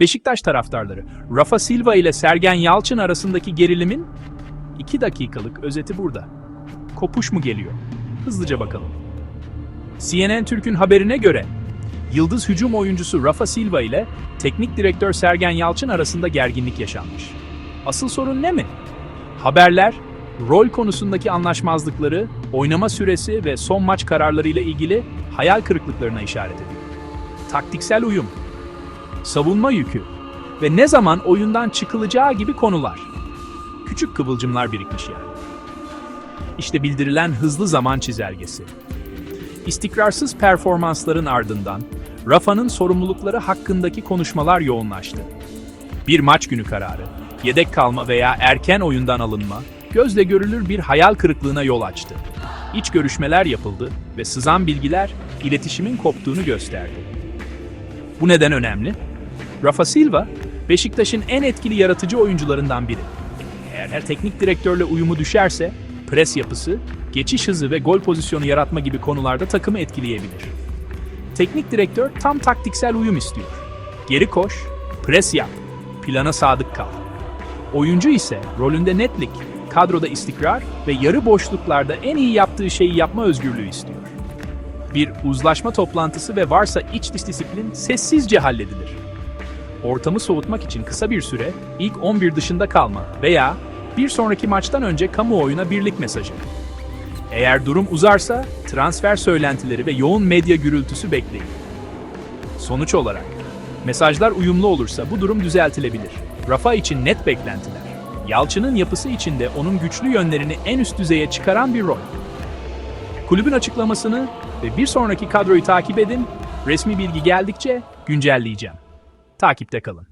Beşiktaş taraftarları, Rafa Silva ile Sergen Yalçın arasındaki gerilimin 2 dakikalık özeti burada. Kopuş mu geliyor? Hızlıca bakalım. CNN Türk'ün haberine göre Yıldız hücum oyuncusu Rafa Silva ile teknik direktör Sergen Yalçın arasında gerginlik yaşanmış. Asıl sorun ne mi? Haberler, rol konusundaki anlaşmazlıkları, oynama süresi ve son maç kararları ile ilgili hayal kırıklıklarına işaret ediyor. Taktiksel uyum, savunma yükü ve ne zaman oyundan çıkılacağı gibi konular. Küçük kıvılcımlar birikmiş yani. İşte bildirilen hızlı zaman çizelgesi. İstikrarsız performansların ardından Rafa'nın sorumlulukları hakkındaki konuşmalar yoğunlaştı. Bir maç günü kararı, yedek kalma veya erken oyundan alınma, gözle görülür bir hayal kırıklığına yol açtı. İç görüşmeler yapıldı ve sızan bilgiler iletişimin koptuğunu gösterdi. Bu neden önemli? Rafa Silva, Beşiktaş'ın en etkili yaratıcı oyuncularından biri. Eğer her teknik direktörle uyumu düşerse, pres yapısı, geçiş hızı ve gol pozisyonu yaratma gibi konularda takımı etkileyebilir. Teknik direktör tam taktiksel uyum istiyor. Geri koş, pres yap, plana sadık kal. Oyuncu ise rolünde netlik, kadroda istikrar ve yarı boşluklarda en iyi yaptığı şeyi yapma özgürlüğü istiyor. Bir uzlaşma toplantısı ve varsa iç disiplin sessizce halledilir. Ortamı soğutmak için kısa bir süre ilk 11 dışında kalma veya bir sonraki maçtan önce kamuoyuna birlik mesajı. Eğer durum uzarsa transfer söylentileri ve yoğun medya gürültüsü bekleyin. Sonuç olarak mesajlar uyumlu olursa bu durum düzeltilebilir. Rafa için net beklentiler. Yalçın'ın yapısı içinde onun güçlü yönlerini en üst düzeye çıkaran bir rol. Kulübün açıklamasını ve bir sonraki kadroyu takip edin. Resmi bilgi geldikçe güncelleyeceğim. Takipte kalın.